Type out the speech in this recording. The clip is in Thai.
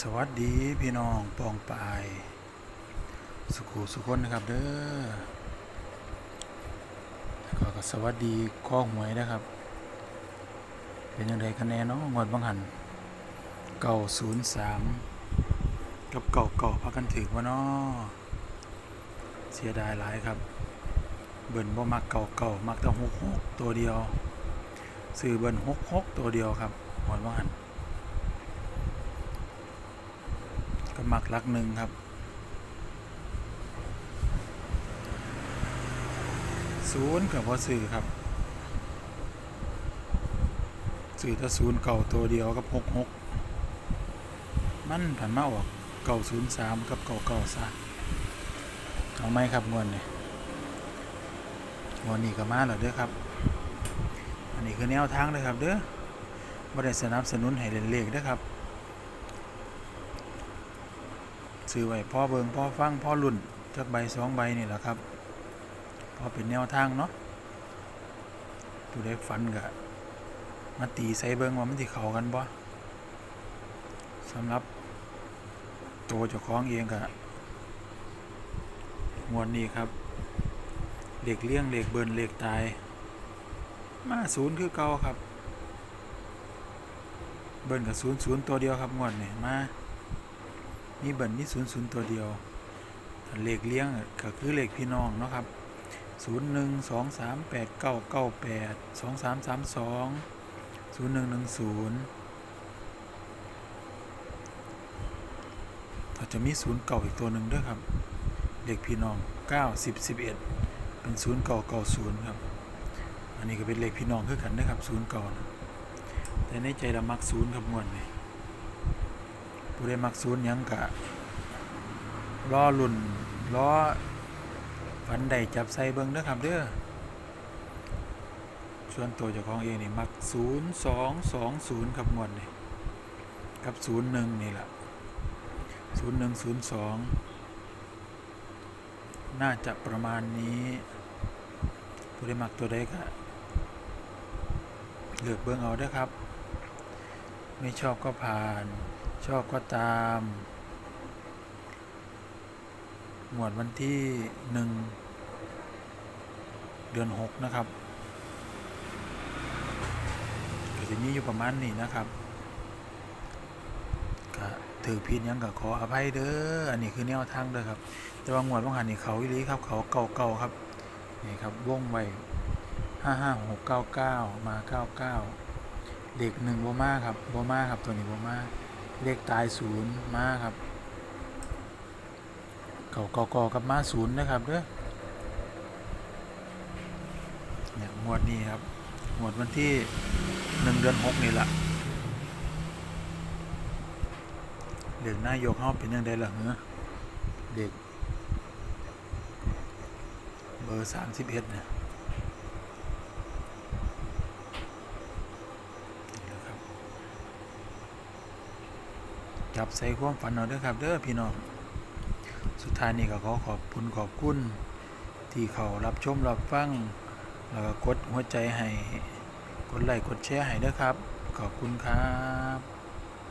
สวัสดีพี่น้องปองปาย สุขุสุคนนะครับ เด้อแล้วก็ก็สวัสดีข้อหวยนะครับ เป็นยังไงคะแนนเนาะงวดบังหันเก่าศูนย์สามกับเก่าเก่าพักกันถึงวะเนาะเสียดายหลายครับ เบิ่นบ่มักเก่าเก่ามักแต่หกหกตัวเดียว ซื้อเบิ่นหกหกตัวเดียวครับงวดบังหัน มักลักหนึ่งครับ ศูนย์กับว่าสื่อครับ สื่อถ้าศูนย์เก่าตัวเดียวกับหกหกมันผ่านมาออกเก่าศูนย์สามกับเก่าเก่าซะเอาไหมครับงวนนี่ยงวนนี้ก็มาแล้วเด้อครับ อันนี้คือแนวทางเลยครับเด้อบ่ได้สนับสนุนให้เล่นเลขเด้อครับ ซื้อไว้พ่อเบิงพ่อฟังพ่อรุ่นจักใบสองใบนี่แหละครับพอเป็นแนวทางเนาะผู้ได้ฝันกะมาตีใส่เบิงว่ามันที่เข้ากันบ่สำหรับตัวเจ้าของเองกะงวดนี้ครับเหล็กเลี้ยงเหล็กเบิร์นเหล็กตาย มาศูนย์คือเก่าครับ เบิร์นกับศูนย์ศูนย์ตัวเดียวครับงวดนี้มา มีเบิ่นมีศูนย์ศูนย์ตัวเดียว เลขเลี้ยงก็คือเลขพี่น้องเนาะครับศูนย์หนึ่งสองสามแปดเก้าเก้าแปดสองสามสามสองศูนย์หนึ่งหนึ่งศูนย์ถ้าจะมีศูนย์เก่าอีกตัวหนึ่งด้วยครับ เลขพี่น้องเก้าสิบสิบเอ็ดเป็นศูนย์เก่าเก่าศูนย์ครับ อันนี้ก็เป็นเลขพี่น้องคือกันนะครับศูนย์เก่าแต่ในใจเรามักศูนย์ครับมวนนี่ ผู้ได้มักศูนย์ยังกะล้อลุ่นล้อฝันใดจับใส่เบิ้งเด้อครับเด้อส่วนตัวเจ้าของเองนี่มักศูนย์สองสองศูนย์ครับ หมวดนี่กับศูนย์หนึ่งนี่แหละศูนย์หนึ่งศูนย์สองน่าจะประมาณนี้ผู้ได้มักตัวใดก็เลือกเบิ้งเอาเด้อครับ ไม่ชอบก็ผ่าน ชอบก็ตาม หมวดวันที่หนึ่งเดือนหกนะครับก็จะมีอยู่ประมาณนี้นะครับก็ถือผิดหยังก็ขออภัยเด้ออันนี้คือแนวทางเด้อครับ แต่ว่าหมวดบางหันนี่เขาอีลีครับ เขาเก่าๆครับนี่ครับวงไว้ห้าห้าหกเก้าเก้ามาเก้าเก้าเด็กหนึ่งโบมาครับโบมาครับตัวนี้โบมา เลขตายศูนย์มาครับเก่าเก่าๆกับมาศูนย์นะครับเด้อเนี่ยหมวดนี้ครับหมวดวันที่หนึ่งเดือนหกนี่แหละเด็กนายกเขาเป็นยังไงล่ะเฮ้อเด็ก เบอร์สามสิบเอ็ดเนี่ยนี่แหละครับ จับใส่ความฝันเอาเด้อครับเด้อพี่น้อง สุดท้ายนี้ก็ขอขอบคุณขอบคุณที่เขารับชมรับฟัง แล้วก็กดหัวใจให้ กดไลค์กดแชร์ให้เด้อครับ ขอบคุณครับ